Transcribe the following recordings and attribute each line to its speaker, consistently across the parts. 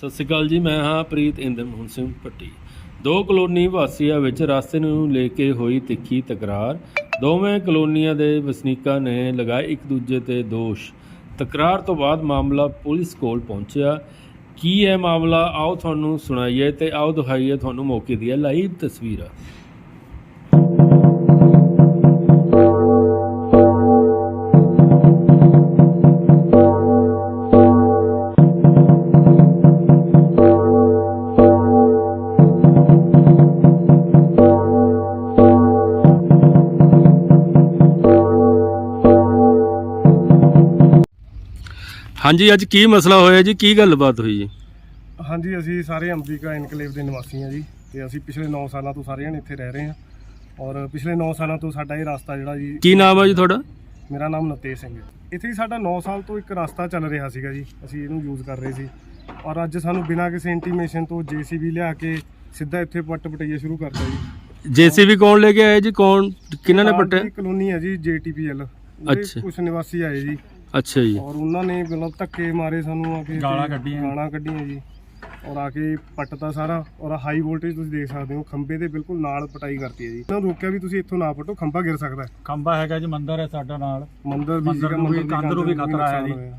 Speaker 1: ਸਤਿ ਸ਼੍ਰੀ ਅਕਾਲ ਜੀ, ਮੈਂ ਹਾਂ ਪ੍ਰੀਤ ਇੰਦਰਮੋਹਨ ਸਿੰਘ ਭੱਟੀ ਦੋ ਕਲੋਨੀ ਵਾਸੀਆਂ ਵਿੱਚ ਰਸਤੇ ਨੂੰ ਲੈ ਕੇ ਹੋਈ ਤਿੱਖੀ ਤਕਰਾਰ। ਦੋਵੇਂ ਕਲੋਨੀਆਂ ਦੇ ਵਸਨੀਕਾਂ ਨੇ ਲਗਾਏ ਇੱਕ ਦੂਜੇ ਤੇ ਦੋਸ਼। ਤਕਰਾਰ ਤੋਂ ਬਾਅਦ ਮਾਮਲਾ ਪੁਲਿਸ ਕੋਲ ਪਹੁੰਚਿਆ। ਕੀ ਹੈ ਮਾਮਲਾ? ਆਓ ਤੁਹਾਨੂੰ ਸੁਣਾਈਏ ਤੇ ਆਓ ਦਿਖਾਈਏ ਤੁਹਾਨੂੰ ਮੌਕੇ ਦੀਆਂ ਲਾਈਵ ਤਸਵੀਰਾਂ। ਹਾਂਜੀ ਅੱਜ ਕੀ ਮਸਲਾ ਹੋਇਆ ਜੀ? ਕੀ ਗੱਲਬਾਤ ਹੋਈ ਜੀ?
Speaker 2: ਹਾਂਜੀ ਅਸੀਂ ਸਾਰੇ ਅੰਬਿਕਾ ਇਨਕਲੇਵ ਦੇ ਨਿਵਾਸੀ ਹਾਂ ਜੀ ਤੇ ਅਸੀਂ ਪਿਛਲੇ 9 ਸਾਲਾਂ ਤੋਂ ਸਾਰੇ ਜਣੇ ਇੱਥੇ ਰਹਿ ਰਹੇ ਹਾਂ ਔਰ ਪਿਛਲੇ 9 ਸਾਲਾਂ ਤੋਂ ਸਾਡਾ ਇਹ ਰਸਤਾ ਜਿਹੜਾ ਜੀ
Speaker 1: ਕੀ ਨਾਮ ਹੈ ਜੀ ਤੁਹਾਡਾ?
Speaker 2: ਮੇਰਾ ਨਾਮ ਨਤੇਜ ਸਿੰਘ ਹੈ। ਇੱਥੇ ਹੀ ਸਾਡਾ 9 ਸਾਲ ਤੋਂ ਇੱਕ ਰਸਤਾ ਚੱਲ ਰਿਹਾ ਸੀਗਾ ਜੀ ਅਸੀਂ ਇਹਨੂੰ ਯੂਜ਼ ਕਰ ਰਹੇ ਸੀ ਔਰ ਅੱਜ ਸਾਨੂੰ ਬਿਨਾਂ ਕਿਸੇ ਇੰਟੀਮੇਸ਼ਨ ਤੋਂ ਜੀਸੀਬੀ ਲਿਆ ਕੇ ਸਿੱਧਾ ਇੱਥੇ ਪੱਟ ਪਟਈਏ ਸ਼ੁਰੂ ਕਰਤਾ ਜੀ।
Speaker 1: ਜੀਸੀਬੀ ਕੌਣ ਲੈ ਕੇ ਆਇਆ ਜੀ? ਕੌਣ? ਕਿਹਨਾਂ ਨੇ ਪੱਟਿਆ?
Speaker 2: ਕਲੋਨੀ ਹੈ ਜੀ ਜੇਟੀਪੀਐਲ
Speaker 1: ਅੱਛਾ।
Speaker 2: ਕੁਝ ਨਿਵਾਸੀ ਆਏ ਜੀ
Speaker 1: ਅੱਛਾ ਜੀ
Speaker 2: ਔਰ ਉਹਨਾਂ ਨੇ ਮਤਲਬ ਧੱਕੇ ਮਾਰੇ ਸਾਨੂੰ ਆ ਕੇ
Speaker 3: ਗਾਲਾਂ
Speaker 2: ਤੇ
Speaker 3: ਕੱਢੀਆਂ।
Speaker 2: ਗਾਲਾਂ ਕੱਢੀਆਂ ਜੀ ਔਰ ਆ ਕੇ ਪੱਟਤਾ ਸਾਰਾ ਔਰ ਹਾਈ ਵੋਲਟੇਜ ਤੁਸੀਂ ਦੇਖ ਸਕਦੇ ਹੋ ਖੰਬੇ ਦੇ ਬਿਲਕੁਲ ਨਾਲ ਪਟਾਈ ਕਰਤੀ ਹੈ ਜੀ ਉਹਨਾਂ ਨੂੰ ਰੋਕਿਆ ਵੀ ਤੁਸੀਂ ਇੱਥੋਂ ਨਾ ਪਟੋ ਖੰਭਾ ਗਿਰ ਸਕਦਾ ਹੈ
Speaker 3: ਖੰਭਾ ਹੈਗਾ ਜੀ ਮੰਦਿਰ ਹੈ ਸਾਡਾ ਨਾਲ
Speaker 2: ਮੰਦਰ ਵੀ
Speaker 3: ਮੰਦਿਰ
Speaker 2: ਸੀਗਾ
Speaker 3: ਨੂੰ ਵੀ,
Speaker 2: ਮੰਦਰ ਦੀ
Speaker 3: ਕੰਧ ਨੂੰ ਵੀ ਖਤਰਾ ਹੈ ਜੀ।
Speaker 2: ਹੋਇਆ।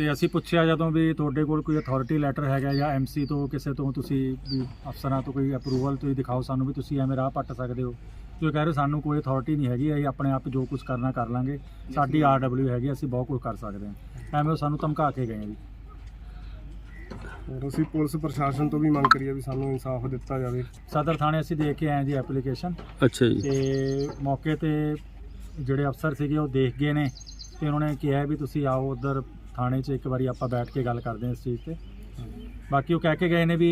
Speaker 3: ਤੇ ਅਸੀਂ ਪੁੱਛਿਆ ਜਦੋਂ ਵੀ ਤੁਹਾਡੇ ਕੋਲ ਕੋਈ ਅਥਾਰਟੀ ਲੈਟਰ ਹੈਗਾ ਜਾਂ ਐਮਸੀ ਤੋਂ ਕਿਸੇ ਤੋਂ ਤੁਸੀਂ ਵੀ ਅਫਸਰਾਂ ਤੋਂ ਕੋਈ ਅਪਰੂਵਲ ਤੁਸੀਂ ਦਿਖਾਓ ਸਾਨੂੰ ਵੀ ਤੁਸੀਂ ਐਵੇਂ ਰਾਹ ਪੱਟ ਸਕਦੇ ਹੋ। ਜੋ ਕਹਿ ਰਹੇ ਸਾਨੂੰ ਕੋਈ ਅਥਾਰਟੀ ਨਹੀਂ ਹੈਗੀ ਅਸੀਂ ਆਪਣੇ ਆਪ ਜੋ ਕੁਝ ਕਰਨਾ ਕਰ ਲਾਂਗੇ। ਸਾਡੀ ਆਰਡਬਲਯੂ ਹੈਗੀ ਅਸੀਂ ਬਹੁਤ ਕੁਝ ਕਰ ਸਕਦੇ ਹਾਂ। ਐਵੇਂ ਉਹ ਸਾਨੂੰ ਧਮਕਾ ਕੇ ਗਏ ਆ ਜੀ।
Speaker 2: ਔਰ ਅਸੀਂ ਪੁਲਿਸ ਪ੍ਰਸ਼ਾਸਨ ਤੋਂ ਵੀ ਮੰਗ ਕਰੀਏ ਵੀ ਸਾਨੂੰ ਇਨਸਾਫ ਦਿੱਤਾ ਜਾਵੇ।
Speaker 3: ਸਦਰ ਥਾਣੇ ਅਸੀਂ ਦੇ ਕੇ ਆਏ ਜੀ ਐਪਲੀਕੇਸ਼ਨ
Speaker 1: ਅੱਛਾ ਜੀ।
Speaker 3: ਤੇ ਮੌਕੇ ਤੇ ਜਿਹੜੇ ਅਫਸਰ ਸੀਗੇ ਉਹ ਦੇਖ ਗਏ ਨੇ ਤੇ ਉਹਨਾਂ ਨੇ ਕਿਹਾ ਵੀ ਤੁਸੀਂ ਆਓ ਉਧਰ ਥਾਣੇ 'ਚ ਇੱਕ ਵਾਰੀ ਆਪਾਂ ਬੈਠ ਕੇ ਗੱਲ ਕਰਦੇ ਹਾਂ ਇਸ ਚੀਜ਼ ਤੇ। ਬਾਕੀ ਉਹ ਕਹਿ ਕੇ ਗਏ ਨੇ ਵੀ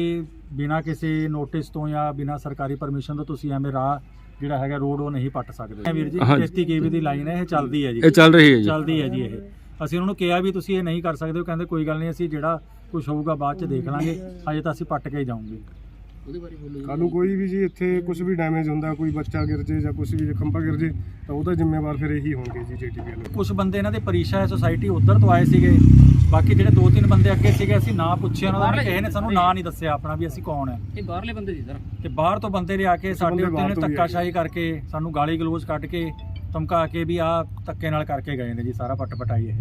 Speaker 3: ਬਿਨਾਂ ਕਿਸੇ ਨੋਟਿਸ ਤੋਂ ਜਾਂ ਬਿਨਾਂ ਸਰਕਾਰੀ ਪਰਮਿਸ਼ਨ ਤੋਂ ਤੁਸੀਂ ਐਵੇਂ ਰਾਹ ਜਿਹੜਾ ਹੈਗਾ ਰੋਡ ਉਹ ਨਹੀਂ ਪੱਟ ਸਕਦੇ। ਵੀਰ ਜੀ
Speaker 1: ਹਾਂਜੀ।
Speaker 3: 33 ਕੇਵੀ ਦੀ ਲਾਈਨ ਹੈ ਇਹ ਚੱਲਦੀ ਹੈ ਜੀ।
Speaker 1: ਇਹ ਚੱਲ ਰਹੀ ਹੈ ਜੀ।
Speaker 3: ਚੱਲਦੀ ਹੈ ਜੀ ਇਹ। ਅਸੀਂ ਉਹਨਾਂ ਨੂੰ ਕਿਹਾ ਵੀ ਤੁਸੀਂ ਇਹ ਨਹੀਂ ਕਰ ਸਕਦੇ ਉਹ ਕਹਿੰਦੇ ਕੋਈ ਗੱਲ ਨਹੀਂ ਅਸੀਂ ਜਿਹੜਾ ਕੁਝ ਹੋਊਗਾ ਬਾਅਦ ਚ ਦੇਖ ਲਾਂਗੇ। ਅਜੇ ਤਾਂ ਅਸੀਂ ਪੱਟ ਕੇ ਹੀ ਜਾਵਾਂਗੇ
Speaker 2: ਕੱਲ ਨੂੰ ਕੋਈ ਵੀ ਜੀ ਇੱਥੇ ਕੁਝ ਵੀ ਡੈਮੇਜ ਹੁੰਦਾ ਕੋਈ ਬੱਚਾ ਗਿਰ ਜੇ ਜਾਂ ਕੁਝ ਵੀ ਖੰਭਾ ਗਿਰ ਜੇ ਤਾਂ ਉਹਦਾ ਜ਼ਿੰਮੇਵਾਰ ਫਿਰ ਇਹੀ ਹੋਣਗੇ ਜੀ ਜੇਟੀਪੀਐਲ
Speaker 3: ਕੁਝ ਬੰਦੇ ਇਹਨਾਂ ਦੇ ਪਰੀਸ਼ਾ ਹੈ ਸੁਸਾਇਟੀ ਉਧਰ ਤੋਂ ਆਏ ਸੀਗੇ। ਬਾਕੀ ਜਿਹੜੇ ਦੋ ਤਿੰਨ ਬੰਦੇ ਅੱਗੇ ਸੀਗੇ ਅਸੀਂ ਨਾਂ ਪੁੱਛਿਆ ਉਹਨਾਂ ਦਾ ਕਿਸੇ ਨੇ ਸਾਨੂੰ ਨਾਂ ਨਹੀਂ ਦੱਸਿਆ ਆਪਣਾ ਵੀ ਅਸੀਂ ਕੌਣ ਹੈ
Speaker 4: ਇਹ ਬਾਹਰਲੇ ਬੰਦੇ ਸੀ ਸਰ
Speaker 3: ਤੇ ਬਾਹਰ ਤੋਂ ਬੰਦੇ ਲਿਆ ਕੇ ਸਾਡੇ ਉੱਤੇ ਨੇ। ਧੱਕਾਸ਼ਾਹੀ ਕਰਕੇ ਸਾਨੂੰ ਗਾਲੀ ਗਲੋਚ ਕੱਢ ਕੇ ਧਮਕਾ ਕੇ ਵੀ ਆ ਧੱਕੇ ਨਾਲ ਕਰਕੇ ਗਏ ਨੇ ਜੀ ਸਾਰਾ ਪੱਟ ਪਟਾਈ ਇਹ।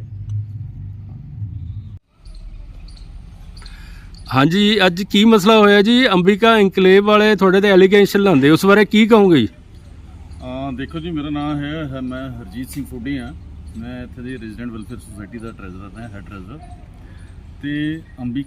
Speaker 1: ਹਾਂਜੀ, ਅੱਜ ਕੀ ਮਸਲਾ ਹੋਇਆ ਜੀ? ਅੰਬਿਕਾ ਇਨਕਲੇਵ ਵਾਲੇ ਤੁਹਾਡੇ ਤੇ ਐਲੀਗੇਸ਼ਨ ਲਾਉਂਦੇ, ਉਸ ਬਾਰੇ ਕੀ ਕਹੋਗੇ ਜੀ?
Speaker 5: ਆ ਦੇਖੋ ਜੀ, ਮੇਰਾ ਨਾਮ ਹੈ, ਹੈ- ਮੈਂ ਹਰਜੀਤ ਸਿੰਘ ਫੋਡੀ ਆ ਮੈਂ ਇੱਥੇ ਦੀ ਰੈਜ਼ੀਡੈਂਟ ਵੈਲਫੇਅਰ ਸੁਸਾਇਟੀ ਦਾ ਟ੍ਰੈਜ਼ਰਰ ਹਾਂ ਹੈਡ ਟ੍ਰੈਜ਼ਰਰ ਤੇ ਅੰਬੀ